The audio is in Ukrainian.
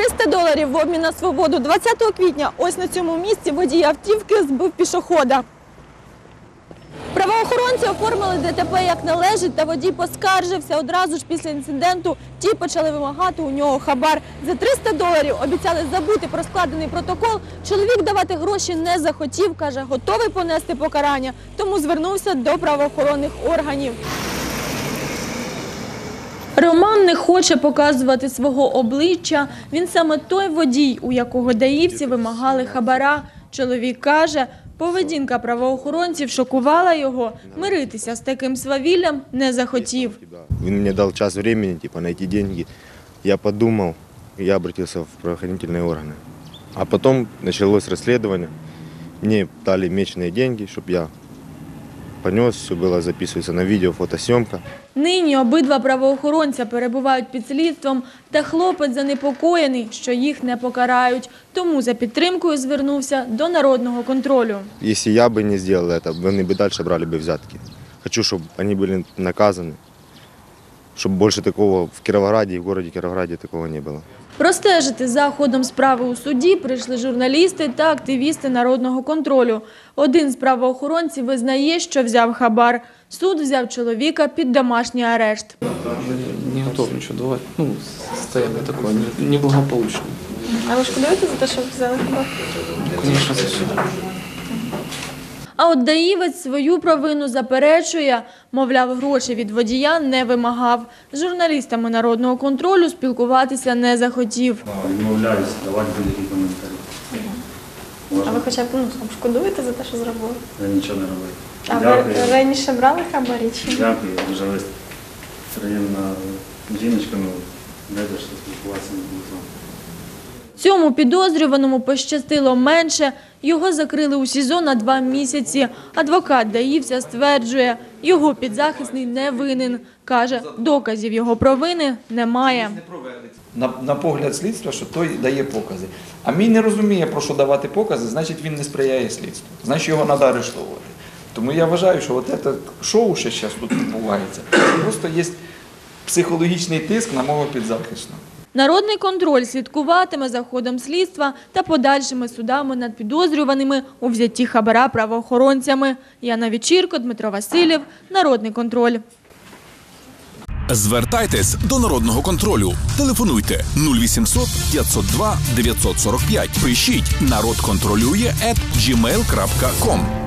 300 доларів в обмін на свободу 20 квітня ось на цьому місці водій автівки збив пішохода. Правоохоронці оформили ДТП як належить, та водій поскаржився. Одразу ж після інциденту ті почали вимагати у нього хабар. За 300 доларів обіцяли забути про складений протокол. Чоловік давати гроші не захотів, каже, готовий понести покарання, тому звернувся до правоохоронних органів. Роман не хоче показувати свого обличчя. Він саме той водій, у якого даївці вимагали хабара. Чоловік каже, поведінка правоохоронців шокувала його. Миритися з таким свавіллям не захотів. Он мне дал час времени, типа, найти деньги. Я подумал, и я обратился в правоохранительные органы. А потом началось расследование. Мне дали меченые деньги, чтобы я понес, все было записывается на видео, фотосъемка. Нині обидва правоохоронця перебувають під слідством, та хлопець занепокоєний, що їх не покарають. Тому за підтримкою звернувся до народного контролю. Если я бы не сделал это, они бы дальше брали бы взятки. Хочу, чтобы они были наказаны, чтобы больше такого в Кировограде и в городе Кировограде такого не было. Простежити за ходом справи у суді прийшли журналісти та активісти народного контролю. Один з правоохоронців визнає, що взяв хабар. Суд взяв чоловіка під домашній арешт. не готов нічого давати. Ну, состояние такое, не- А ви шкодуєте за те, що взяли хабар? Совсем. А от даївець свою провину заперечує, мовляв, гроші від водія не вимагав. З журналістами народного контролю спілкуватися не захотів. Відмовляюся давати будь-які коментарі. А ви хоча б ну, там, шкодуєте за те, що зробили? Я нічого не робив. А Дякую. ви раніше брали хабарі чи ні? Дякую, дуже ви приємна жіночка, ну, дайте, що спілкуватися не буду з вами. Цьому підозрюваному пощастило менше. Його закрили у СІЗО на два місяці. Адвокат Даївся стверджує, його підзахисний не винен. Каже, доказів його провини немає. на, на погляд слідства, що той дає покази. А мій не розуміє, про що давати покази, значить він не сприяє слідству. Значить його треба арештовувати. Тому я вважаю, що от це шоу, що зараз тут відбувається, просто є психологічний тиск на мого підзахисного. Народний контроль слідкуватиме за ходом слідства та подальшими судами над підозрюваними у взятті хабара правоохоронцями. Яна Вечірко, Дмитро Васильєв, Народний контроль. Звертайтесь до народного контролю. Телефонуйте 0800 502 945. Пишіть народ контролює at gmail.com.